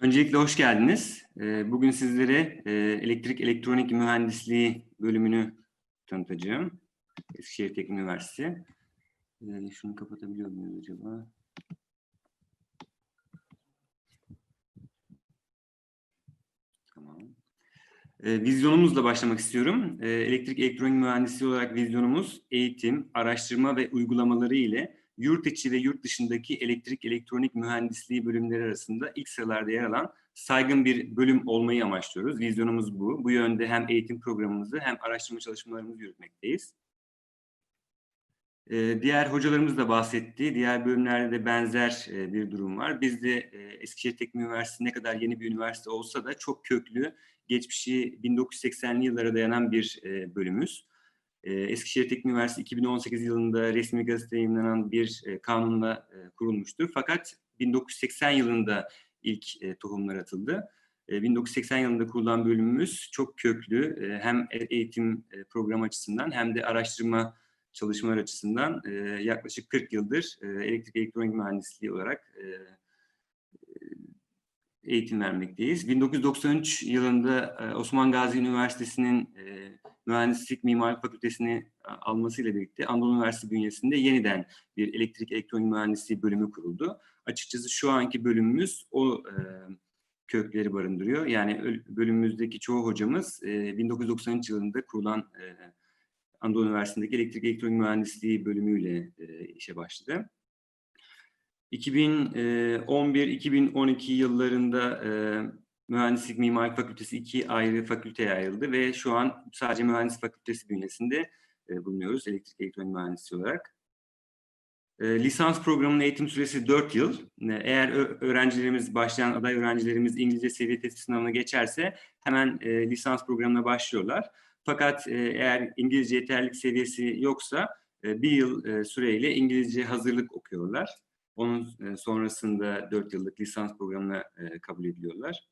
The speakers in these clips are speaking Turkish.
Öncelikle hoş geldiniz. Ee, Bugün sizlere e, elektrik elektronik mühendisliği bölümünü tanıtacağım. Eskişehir Teknik Üniversitesi. Ee, Şunu kapatabiliyor muyuz acaba? Tamam. Ee, Vizyonumuzla başlamak istiyorum. Elektrik elektronik mühendisliği olarak vizyonumuz eğitim, araştırma ve uygulamaları ile yurt içi ve yurt dışındaki elektrik elektronik mühendisliği bölümleri arasında ilk sıralarda yer alan saygın bir bölüm olmayı amaçlıyoruz. Vizyonumuz bu. Bu yönde hem eğitim programımızı hem araştırma çalışmalarımızı yürütmekteyiz. Ee, diğer hocalarımız da bahsetti. Diğer bölümlerde de benzer e, bir durum var. Biz de e, Eskişehir Teknik Üniversitesi ne kadar yeni bir üniversite olsa da çok köklü, geçmişi 1980'li yıllara dayanan bir e, bölümümüz. Ee, Eskişehir Teknik Üniversitesi 2018 yılında resmi gazetede yayınlanan bir e, kanunla e, kurulmuştur. Fakat 1980 yılında ilk e, tohumlar atıldı. E, 1980 yılında kurulan bölümümüz çok köklü e, hem eğitim programı açısından hem de araştırma çalışmalar açısından yaklaşık 40 yıldır elektrik elektronik mühendisliği olarak e, eğitim vermekteyiz. 1993 yılında e, Osman Gazi Üniversitesi'nin e, Mühendislik Mimarlık Fakültesini almasıyla birlikte Anadolu Üniversitesi bünyesinde yeniden bir elektrik elektronik mühendisliği bölümü kuruldu. Açıkçası şu anki bölümümüz o e, kökleri barındırıyor. Yani bölümümüzdeki çoğu hocamız e, 1993 yılında kurulan e, Anadolu Üniversitesi'ndeki elektrik elektronik mühendisliği bölümüyle e, işe başladı. 2011-2012 yıllarında e, Mühendislik Mimarlık Fakültesi iki ayrı fakülteye ayrıldı ve şu an sadece Mühendislik Fakültesi bünyesinde e, bulunuyoruz elektrik elektronik mühendisi olarak. E, lisans programının eğitim süresi 4 yıl. E, eğer öğrencilerimiz, başlayan aday öğrencilerimiz İngilizce seviye testi sınavına geçerse hemen e, lisans programına başlıyorlar. Fakat e, eğer İngilizce yeterlilik seviyesi yoksa e, bir yıl e, süreyle İngilizce hazırlık okuyorlar. Onun e, sonrasında 4 yıllık lisans programına e, kabul ediliyorlar.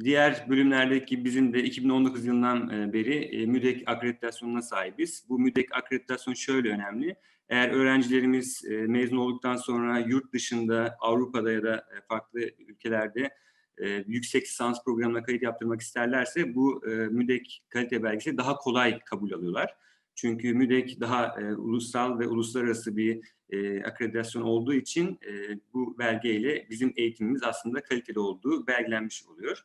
Diğer bölümlerdeki bizim de 2019 yılından e, beri MÜDEK akreditasyonuna sahibiz. Bu MÜDEK akreditasyon şöyle önemli. Eğer öğrencilerimiz mezun olduktan sonra yurt dışında, Avrupa'da ya da farklı ülkelerde yüksek lisans programına kayıt yaptırmak isterlerse bu MÜDEK kalite belgesi daha kolay kabul alıyorlar. Çünkü MÜDEK daha ulusal ve uluslararası bir akreditasyon olduğu için bu belgeyle bizim eğitimimiz aslında kaliteli olduğu belgelenmiş oluyor.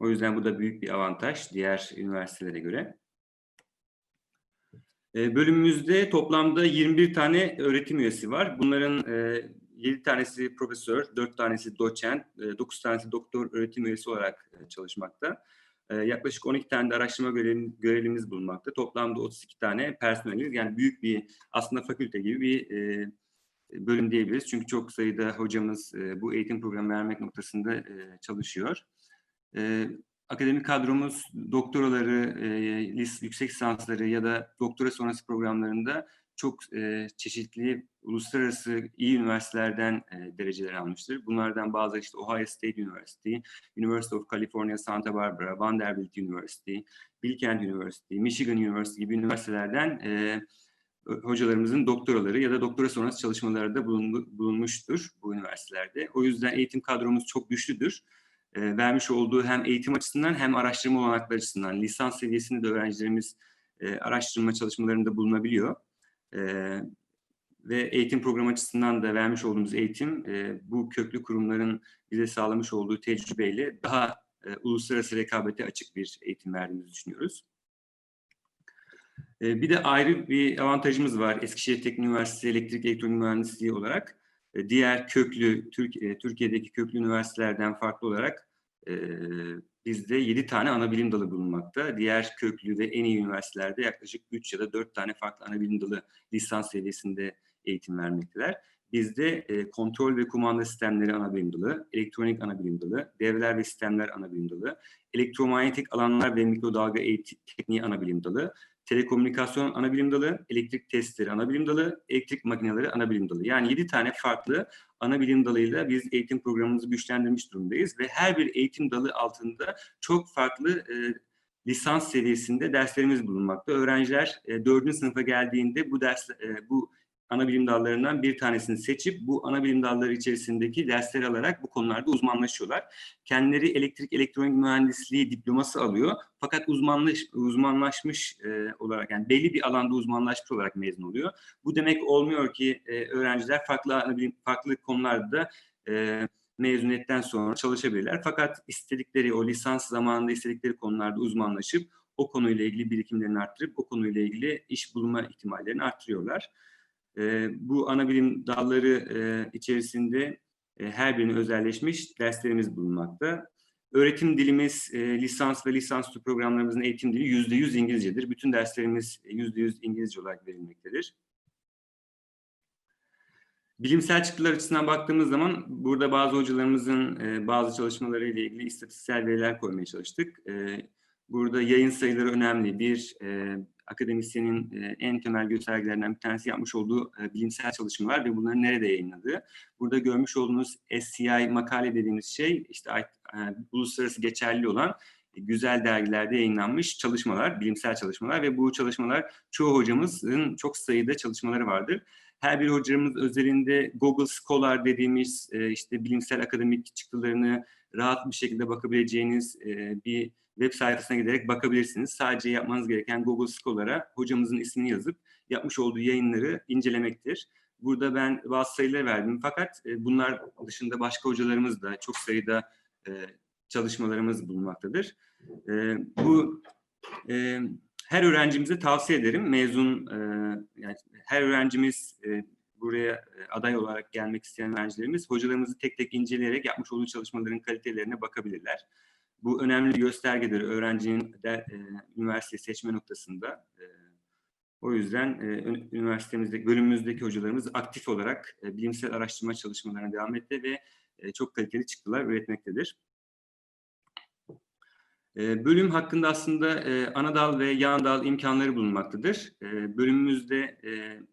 O yüzden bu da büyük bir avantaj diğer üniversitelere göre. E, bölümümüzde toplamda 21 tane öğretim üyesi var. Bunların e, 7 tanesi profesör, 4 tanesi doçent, e, 9 tanesi doktor öğretim üyesi olarak e, çalışmakta. E, yaklaşık 12 tane de araştırma görevimiz, görevimiz bulunmakta. Toplamda 32 tane personeliz. Yani büyük bir aslında fakülte gibi bir e, bölüm diyebiliriz. Çünkü çok sayıda hocamız e, bu eğitim programı vermek noktasında e, çalışıyor. E, akademik kadromuz doktoraları, e, yüksek lisansları ya da doktora sonrası programlarında çok e, çeşitli uluslararası iyi üniversitelerden e, dereceler almıştır. Bunlardan bazıları işte Ohio State University, University of California Santa Barbara, Vanderbilt University, Bilkent University, Michigan University gibi üniversitelerden e, hocalarımızın doktoraları ya da doktora sonrası çalışmaları da bulundu, bulunmuştur bu üniversitelerde. O yüzden eğitim kadromuz çok güçlüdür e, vermiş olduğu hem eğitim açısından hem araştırma olanakları açısından lisans seviyesinde de öğrencilerimiz e, araştırma çalışmalarında bulunabiliyor. E, ve eğitim programı açısından da vermiş olduğumuz eğitim e, bu köklü kurumların bize sağlamış olduğu tecrübeyle daha e, uluslararası rekabete açık bir eğitim verdiğimizi düşünüyoruz. E, bir de ayrı bir avantajımız var Eskişehir Teknik Üniversitesi Elektrik Elektronik Mühendisliği olarak. E, diğer köklü, Türkiye, Türkiye'deki köklü üniversitelerden farklı olarak e, bizde 7 tane ana bilim dalı bulunmakta. Diğer köklü ve en iyi üniversitelerde yaklaşık 3 ya da 4 tane farklı ana bilim dalı lisans seviyesinde eğitim vermekteler. Bizde e, kontrol ve kumanda sistemleri ana bilim dalı, elektronik ana bilim dalı, devreler ve sistemler ana bilim dalı, elektromanyetik alanlar ve mikrodalga eğitim tekniği ana bilim dalı, telekomünikasyon ana bilim dalı, elektrik testleri ana bilim dalı, elektrik makineleri ana bilim dalı. Yani 7 tane farklı ana bilim dalıyla biz eğitim programımızı güçlendirmiş durumdayız ve her bir eğitim dalı altında çok farklı e, lisans seviyesinde derslerimiz bulunmakta. Öğrenciler e, 4. sınıfa geldiğinde bu ders e, bu ana bilim dallarından bir tanesini seçip bu ana bilim dalları içerisindeki dersleri alarak bu konularda uzmanlaşıyorlar. Kendileri elektrik elektronik mühendisliği diploması alıyor. Fakat uzmanlaş, uzmanlaşmış e, olarak yani belli bir alanda uzmanlaşmış olarak mezun oluyor. Bu demek olmuyor ki e, öğrenciler farklı ana bilim, farklı konularda e, mezuniyetten sonra çalışabilirler. Fakat istedikleri o lisans zamanında istedikleri konularda uzmanlaşıp o konuyla ilgili birikimlerini arttırıp o konuyla ilgili iş bulma ihtimallerini arttırıyorlar. E, bu ana bilim dalları e, içerisinde e, her birinin özelleşmiş derslerimiz bulunmakta. Öğretim dilimiz, e, lisans ve lisansüstü programlarımızın eğitim dili yüzde yüz İngilizcedir. Bütün derslerimiz yüzde yüz İngilizce olarak verilmektedir. Bilimsel çıktılar açısından baktığımız zaman burada bazı hocalarımızın e, bazı çalışmaları ile ilgili istatistiksel veriler koymaya çalıştık. E, burada yayın sayıları önemli. Bir e, akademisyenin e, en temel göstergelerinden bir tanesi yapmış olduğu e, bilimsel çalışmalar ve bunları nerede yayınladığı. Burada görmüş olduğunuz SCI makale dediğimiz şey işte e, uluslararası geçerli olan güzel dergilerde yayınlanmış çalışmalar, bilimsel çalışmalar ve bu çalışmalar çoğu hocamızın çok sayıda çalışmaları vardır. Her bir hocamız özelinde Google Scholar dediğimiz e, işte bilimsel akademik çıktılarını rahat bir şekilde bakabileceğiniz e, bir web sayfasına giderek bakabilirsiniz. Sadece yapmanız gereken Google Scholar'a hocamızın ismini yazıp yapmış olduğu yayınları incelemektir. Burada ben bazı sayıları verdim fakat e, bunlar dışında başka hocalarımız da çok sayıda e, çalışmalarımız bulunmaktadır. Bu her öğrencimize tavsiye ederim. Mezun, yani her öğrencimiz buraya e, aday olarak gelmek isteyen öğrencilerimiz hocalarımızı tek tek inceleyerek yapmış olduğu çalışmaların kalitelerine bakabilirler. Bu önemli göstergedir öğrencinin de, e, üniversite seçme noktasında. E, o yüzden e, üniversitemizde, bölümümüzdeki hocalarımız aktif olarak e, bilimsel araştırma çalışmalarına devam etti ve e, çok kaliteli çıktılar üretmektedir. E, bölüm hakkında aslında e, ana dal ve yan dal imkanları bulunmaktadır. Bölümümüzde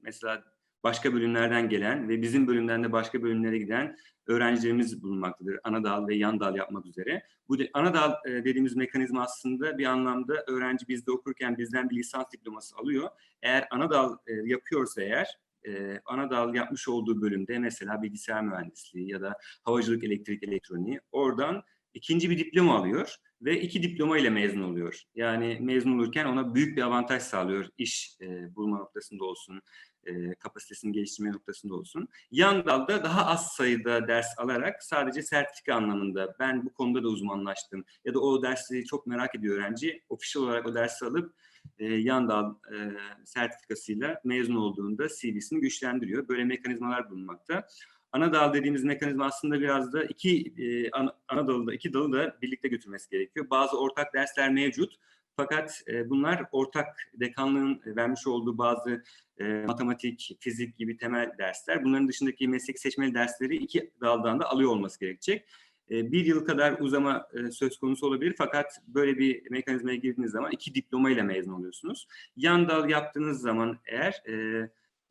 mesela başka bölümlerden gelen ve bizim bölümden de başka bölümlere giden öğrencilerimiz bulunmaktadır. Ana dal ve yan dal yapmak üzere. Bu de, ana dal e, dediğimiz mekanizma aslında bir anlamda öğrenci bizde okurken bizden bir lisans diploması alıyor. Eğer ana dal e, yapıyorsa eğer e, ana dal yapmış olduğu bölümde mesela bilgisayar mühendisliği ya da havacılık elektrik elektroniği oradan ikinci bir diploma alıyor ve iki diploma ile mezun oluyor. Yani mezun olurken ona büyük bir avantaj sağlıyor iş e, bulma noktasında olsun, e, kapasitesini geliştirme noktasında olsun. Yan dalda daha az sayıda ders alarak sadece sertifika anlamında ben bu konuda da uzmanlaştım ya da o dersi çok merak ediyor öğrenci. Official olarak o dersi alıp e, yan dal e, sertifikasıyla mezun olduğunda CV'sini güçlendiriyor. Böyle mekanizmalar bulunmakta. Ana dal dediğimiz mekanizma aslında biraz da iki e, ana, ana dalı da iki dalı da birlikte götürmesi gerekiyor. Bazı ortak dersler mevcut. Fakat e, bunlar ortak dekanlığın vermiş olduğu bazı e, matematik, fizik gibi temel dersler. Bunların dışındaki meslek seçmeli dersleri iki daldan da alıyor olması gerekecek. E, bir yıl kadar uzama e, söz konusu olabilir fakat böyle bir mekanizmaya girdiğiniz zaman iki diploma ile mezun oluyorsunuz. Yan dal yaptığınız zaman eğer e,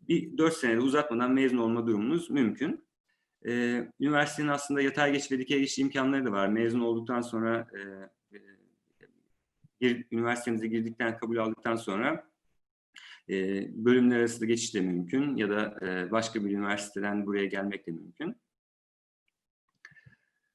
bir dört senede uzatmadan mezun olma durumunuz mümkün. E, üniversitenin aslında yatay geçiş ve dikey geçiş imkanları da var. Mezun olduktan sonra e, gir, üniversitemize girdikten, kabul aldıktan sonra e, bölümler arası geçiş de mümkün ya da e, başka bir üniversiteden buraya gelmek de mümkün.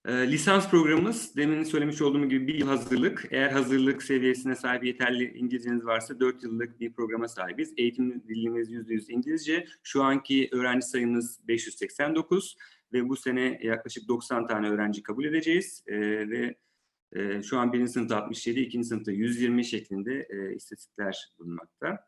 E, lisans programımız demin söylemiş olduğum gibi bir yıl hazırlık. Eğer hazırlık seviyesine sahip yeterli İngilizceniz varsa dört yıllık bir programa sahibiz. Eğitim dilimiz %100 İngilizce. Şu anki öğrenci sayımız 589 ve bu sene yaklaşık 90 tane öğrenci kabul edeceğiz. E, ve e, şu an birinci sınıfta 67, ikinci sınıfta 120 şeklinde e, istatistikler bulunmakta.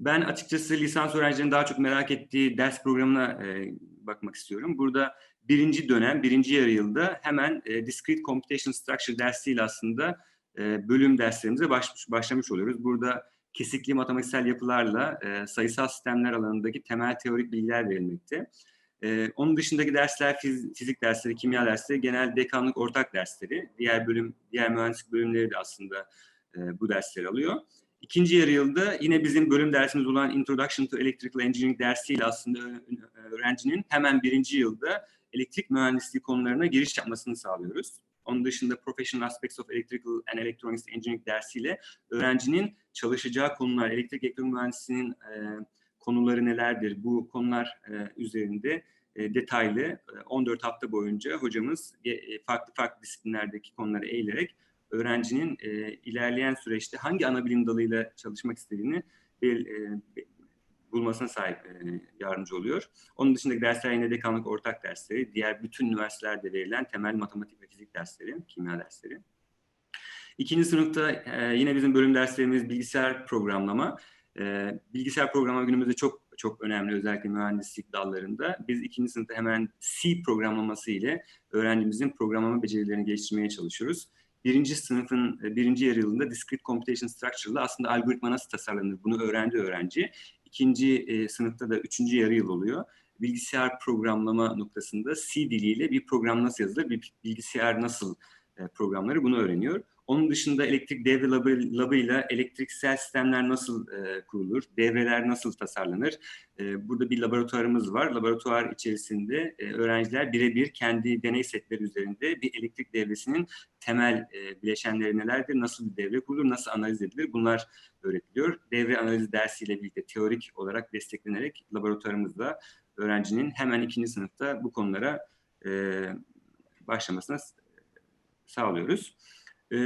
Ben açıkçası lisans öğrencilerinin daha çok merak ettiği ders programına e, bakmak istiyorum. Burada birinci dönem, birinci yarı yılda hemen e, Discrete Computation Structure dersiyle aslında e, bölüm derslerimize baş, başlamış oluyoruz. Burada kesikli matematiksel yapılarla e, sayısal sistemler alanındaki temel teorik bilgiler verilmekte. Ee, onun dışındaki dersler fiz, fizik dersleri, kimya dersleri genel dekanlık ortak dersleri. Diğer bölüm, diğer mühendislik bölümleri de aslında e, bu dersleri alıyor. İkinci yarı yılda yine bizim bölüm dersimiz olan Introduction to Electrical Engineering dersiyle aslında öğrencinin hemen birinci yılda elektrik mühendisliği konularına giriş yapmasını sağlıyoruz. Onun dışında Professional Aspects of Electrical and Electronics Engineering dersiyle öğrencinin çalışacağı konular, elektrik elektronik mühendisliğinin e, konuları nelerdir? Bu konular e, üzerinde e, detaylı e, 14 hafta boyunca hocamız e, farklı farklı disiplinlerdeki konuları eğilerek öğrencinin e, ilerleyen süreçte hangi ana bilim dalıyla çalışmak istediğini bel, e, bulmasına sahip e, yardımcı oluyor. Onun dışındaki dersler yine dekanlık ortak dersleri, diğer bütün üniversitelerde verilen temel matematik ve fizik dersleri, kimya dersleri. İkinci sınıfta e, yine bizim bölüm derslerimiz bilgisayar programlama. E, bilgisayar programlama günümüzde çok çok önemli özellikle mühendislik dallarında. Biz ikinci sınıfta hemen C programlaması ile öğrencimizin programlama becerilerini geliştirmeye çalışıyoruz. Birinci sınıfın birinci yarı yılında Discrete Computation Structure'la aslında algoritma nasıl tasarlanır bunu öğrendi öğrenci. İkinci e, sınıfta da üçüncü yarı yıl oluyor. Bilgisayar programlama noktasında C diliyle bir program nasıl yazılır, bir bilgisayar nasıl e, programları bunu öğreniyor. Onun dışında elektrik devre labı, labıyla elektriksel sistemler nasıl e, kurulur, devreler nasıl tasarlanır? E, burada bir laboratuvarımız var. Laboratuvar içerisinde e, öğrenciler birebir kendi deney setleri üzerinde bir elektrik devresinin temel e, bileşenleri nelerdir, nasıl bir devre kurulur, nasıl analiz edilir bunlar öğretiliyor. Devre analizi dersiyle birlikte teorik olarak desteklenerek laboratuvarımızda öğrencinin hemen ikinci sınıfta bu konulara e, başlamasına sağlıyoruz. E,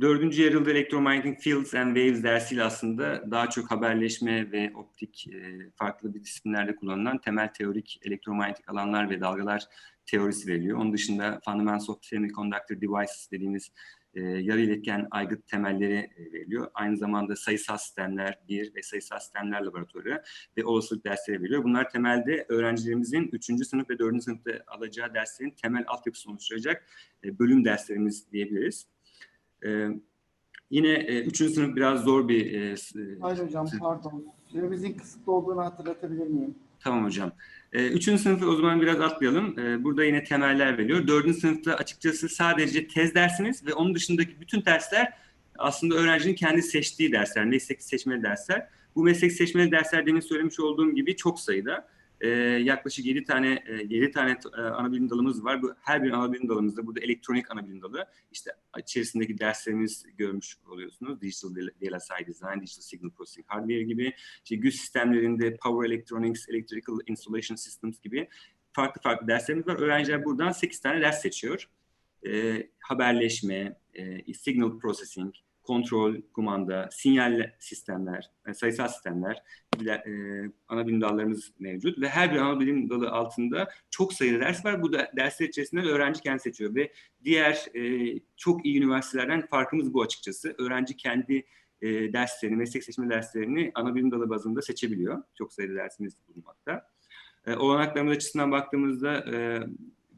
dördüncü yarılda Electromagnetic Fields and Waves dersiyle aslında daha çok haberleşme ve optik e, farklı bir disiplinlerde kullanılan temel teorik elektromanyetik alanlar ve dalgalar teorisi veriliyor. Onun dışında Fundamentals of Semiconductor Devices dediğimiz e, yarı iletken aygıt temelleri e, veriliyor. Aynı zamanda sayısal sistemler bir ve sayısal sistemler laboratuvarı ve olasılık dersleri veriliyor. Bunlar temelde öğrencilerimizin 3. sınıf ve 4. sınıfta alacağı derslerin temel altyapısını oluşturacak e, bölüm derslerimiz diyebiliriz. E, yine e, sınıf biraz zor bir... E, Hayır hocam pardon. Süremizin kısıtlı olduğunu hatırlatabilir miyim? Tamam hocam. E, üçüncü sınıfı o zaman biraz atlayalım. E, burada yine temeller veriliyor. Dördüncü sınıfta açıkçası sadece tez dersiniz ve onun dışındaki bütün dersler aslında öğrencinin kendi seçtiği dersler, meslek seçmeli dersler. Bu meslek seçmeli dersler demin söylemiş olduğum gibi çok sayıda e, yaklaşık 7 tane e, 7 tane e, ana bilim dalımız var. Bu her bir ana bilim dalımızda burada elektronik ana bilim dalı. İşte içerisindeki derslerimiz görmüş oluyorsunuz. Digital VLSI Design, Digital Signal Processing Hardware gibi. İşte güç sistemlerinde Power Electronics, Electrical Installation Systems gibi farklı farklı derslerimiz var. Öğrenciler buradan 8 tane ders seçiyor. E, haberleşme, e, signal processing, kontrol, kumanda, sinyal sistemler, e, sayısal sistemler, e, ana bilim dallarımız mevcut ve her bir ana bilim dalı altında çok sayıda ders var. Bu da dersler içerisinde öğrenci kendi seçiyor ve diğer e, çok iyi üniversitelerden farkımız bu açıkçası. Öğrenci kendi e, derslerini, meslek seçme derslerini ana bilim dalı bazında seçebiliyor. Çok sayıda dersimiz bulunmakta. E, olanaklarımız açısından baktığımızda e,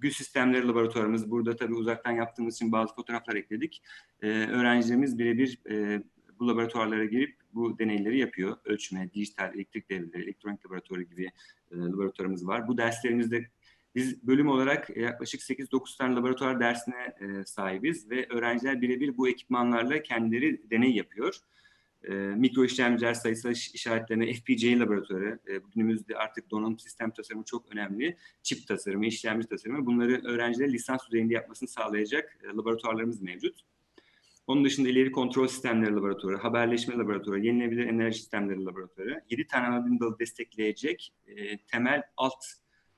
güç sistemleri laboratuvarımız. Burada tabii uzaktan yaptığımız için bazı fotoğraflar ekledik. E, öğrencilerimiz birebir e, bu laboratuvarlara girip bu deneyleri yapıyor. Ölçme, dijital, elektrik devreleri, elektronik laboratuvarı gibi e, laboratuvarımız var. Bu derslerimizde biz bölüm olarak yaklaşık 8-9 tane laboratuvar dersine e, sahibiz ve öğrenciler birebir bu ekipmanlarla kendileri deney yapıyor e, mikro işlemciler sayısal işaretlerine FPGA laboratuvarı, e, günümüzde artık donanım sistem tasarımı çok önemli. Çip tasarımı, işlemci tasarımı bunları öğrenciler lisans düzeyinde yapmasını sağlayacak e, laboratuvarlarımız mevcut. Onun dışında ileri kontrol sistemleri laboratuvarı, haberleşme laboratuvarı, yenilenebilir enerji sistemleri laboratuvarı, 7 tane ana dalı destekleyecek e, temel alt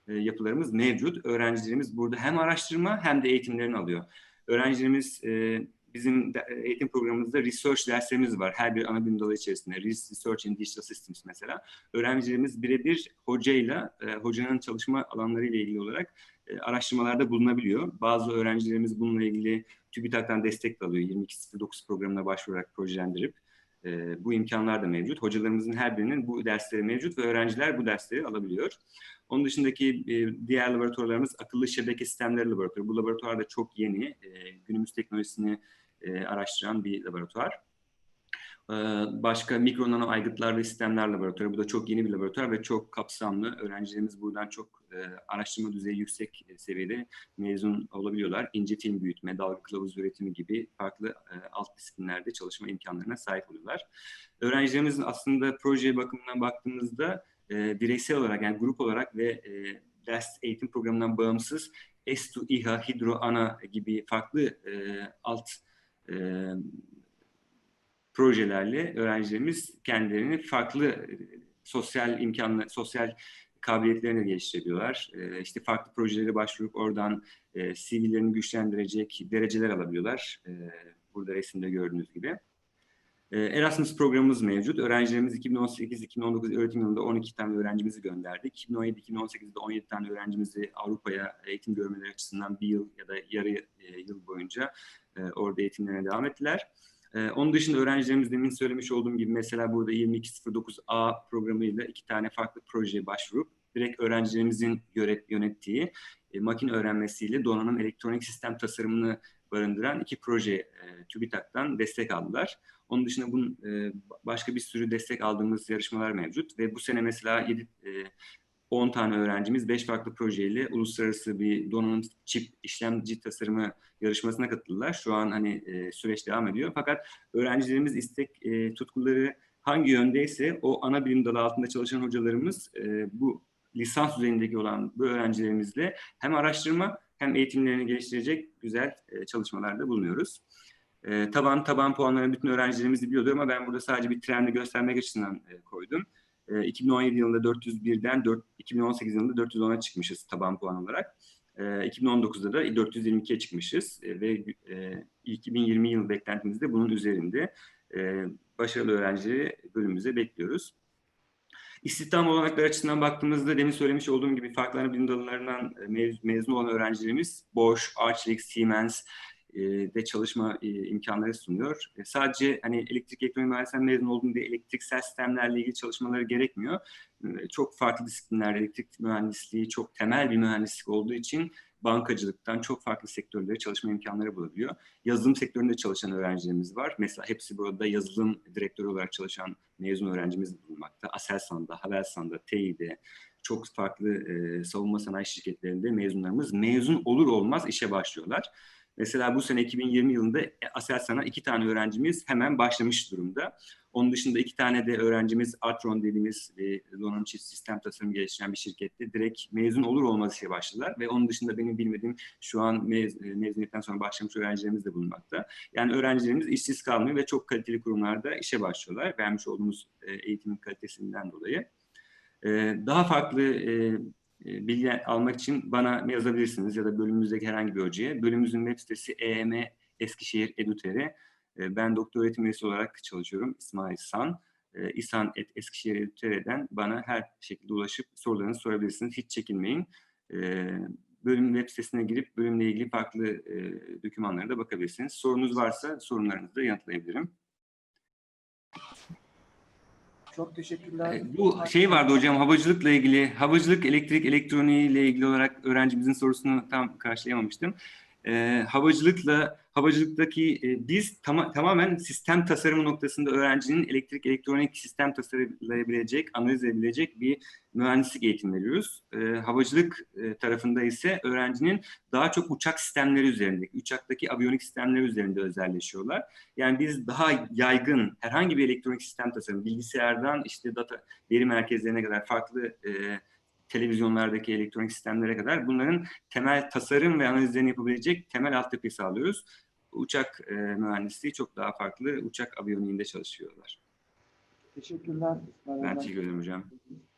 e, yapılarımız mevcut. Öğrencilerimiz burada hem araştırma hem de eğitimlerini alıyor. Öğrencilerimiz e, bizim eğitim programımızda research derslerimiz var. Her bir ana bilim dalı içerisinde. Research in Digital Systems mesela. Öğrencilerimiz birebir hocayla, e, hocanın çalışma alanları ile ilgili olarak e, araştırmalarda bulunabiliyor. Bazı öğrencilerimiz bununla ilgili TÜBİTAK'tan destek de alıyor. 22.09 programına başvurarak projelendirip e, bu imkanlar da mevcut. Hocalarımızın her birinin bu dersleri mevcut ve öğrenciler bu dersleri alabiliyor. Onun dışındaki e, diğer laboratuvarlarımız akıllı şebeke sistemleri laboratuvarı. Bu laboratuvar da çok yeni. E, günümüz teknolojisini e, araştıran bir laboratuvar. E, başka mikro nano aygıtlar ve sistemler laboratuvarı. Bu da çok yeni bir laboratuvar ve çok kapsamlı. Öğrencilerimiz buradan çok e, araştırma düzeyi yüksek seviyede mezun olabiliyorlar. İnce film büyütme, dalga kılavuz üretimi gibi farklı e, alt disiplinlerde çalışma imkanlarına sahip oluyorlar. Öğrencilerimizin aslında proje bakımından baktığımızda e, bireysel olarak yani grup olarak ve e, ders eğitim programından bağımsız S2, İHA, Hidro, ANA gibi farklı e, alt e, projelerle öğrencilerimiz kendilerini farklı sosyal imkanlı, sosyal kabiliyetlerini de geliştirebiliyorlar. E, işte farklı projelere başvurup oradan e, CV'lerini güçlendirecek dereceler alabiliyorlar. E, burada resimde gördüğünüz gibi. E, Erasmus programımız mevcut. Öğrencilerimiz 2018-2019 öğretim yılında 12 tane öğrencimizi gönderdik. 2017-2018'de 17 tane öğrencimizi Avrupa'ya eğitim görmeleri açısından bir yıl ya da yarı e, yıl boyunca e, orada eğitimlerine devam ettiler. E, Onun dışında öğrencilerimiz demin söylemiş olduğum gibi mesela burada 2209A programıyla iki tane farklı projeye başvurup direkt öğrencilerimizin yönettiği makine öğrenmesiyle donanım elektronik sistem tasarımını barındıran iki proje TÜBİTAK'tan destek aldılar. Onun dışında bunun e, başka bir sürü destek aldığımız yarışmalar mevcut ve bu sene mesela 7 e, 10 tane öğrencimiz 5 farklı projeyle uluslararası bir donanım çip işlemci tasarımı yarışmasına katıldılar. Şu an hani e, süreç devam ediyor. Fakat öğrencilerimiz istek e, tutkuları hangi yöndeyse o ana bilim dalı altında çalışan hocalarımız e, bu lisans düzeyindeki olan bu öğrencilerimizle hem araştırma hem eğitimlerini geliştirecek güzel e, çalışmalarda bulunuyoruz. E, taban taban puanlarını bütün öğrencilerimiz biliyordu ama ben burada sadece bir trendi göstermek açısından e, koydum. E, 2017 yılında 401'den 4, 2018 yılında 410'a çıkmışız taban puan olarak. E, 2019'da da 422'ye çıkmışız e, ve e, 2020 yıl beklentimiz de bunun üzerinde. E, başarılı öğrencileri bölümümüze bekliyoruz. İstihdam olanakları açısından baktığımızda demin söylemiş olduğum gibi farklı bilim dallarından e, mez- mezun olan öğrencilerimiz Bosch, Arçelik, Siemens de çalışma e, imkanları sunuyor. E, Sadece hani elektrik elektronik mühendisliğinden mezun olduğum diye elektriksel sistemlerle ilgili çalışmaları gerekmiyor. E, Çok farklı disiplinlerde elektrik mühendisliği çok temel bir mühendislik olduğu için bankacılıktan çok farklı sektörlere çalışma imkanları bulabiliyor. Yazılım sektöründe çalışan öğrencilerimiz var. Mesela hepsi burada yazılım direktörü olarak çalışan mezun öğrencimiz bulunmakta. Aselsan'da, Havelsan'da, TEİ'de çok farklı e, savunma sanayi şirketlerinde mezunlarımız mezun olur olmaz işe başlıyorlar. Mesela bu sene 2020 yılında Aselsan'a iki tane öğrencimiz hemen başlamış durumda. Onun dışında iki tane de öğrencimiz Artron dediğimiz e, donanım sistem tasarım geliştiren bir şirkette direkt mezun olur olmaz işe başladılar. Ve onun dışında benim bilmediğim şu an mez, e, mezuniyetten sonra başlamış öğrencilerimiz de bulunmakta. Yani öğrencilerimiz işsiz kalmıyor ve çok kaliteli kurumlarda işe başlıyorlar. Vermiş olduğumuz e, eğitimin kalitesinden dolayı. E, daha farklı e, e, bilgi almak için bana yazabilirsiniz ya da bölümümüzdeki herhangi bir hocaya. Bölümümüzün web sitesi EM Eskişehir Edutere. E, Ben doktor öğretim üyesi olarak çalışıyorum. İsmail San. E, İsan et Eskişehir Edutere'den bana her şekilde ulaşıp sorularınızı sorabilirsiniz. Hiç çekinmeyin. E, Bölüm web sitesine girip bölümle ilgili farklı e, dokümanlara da bakabilirsiniz. Sorunuz varsa sorunlarınızı da yanıtlayabilirim. Çok teşekkürler. E, Bu şey vardı hocam havacılıkla ilgili, havacılık, elektrik, elektroniği ile ilgili olarak öğrencimizin sorusunu tam karşılayamamıştım. E, havacılıkla, havacılıktaki e, biz tama- tamamen sistem tasarımı noktasında öğrencinin elektrik, elektronik sistem tasarlayabilecek, analiz edebilecek bir mühendislik eğitim veriyoruz. E, havacılık e, tarafında ise öğrencinin daha çok uçak sistemleri üzerinde, uçaktaki aviyonik sistemleri üzerinde özelleşiyorlar. Yani biz daha yaygın herhangi bir elektronik sistem tasarımı, bilgisayardan işte data veri merkezlerine kadar farklı e, televizyonlardaki elektronik sistemlere kadar bunların temel tasarım ve analizlerini yapabilecek temel altyapıyı sağlıyoruz. Uçak e, mühendisliği çok daha farklı. Uçak aviyoniğinde çalışıyorlar. Teşekkürler. Ben teşekkür ederim hocam.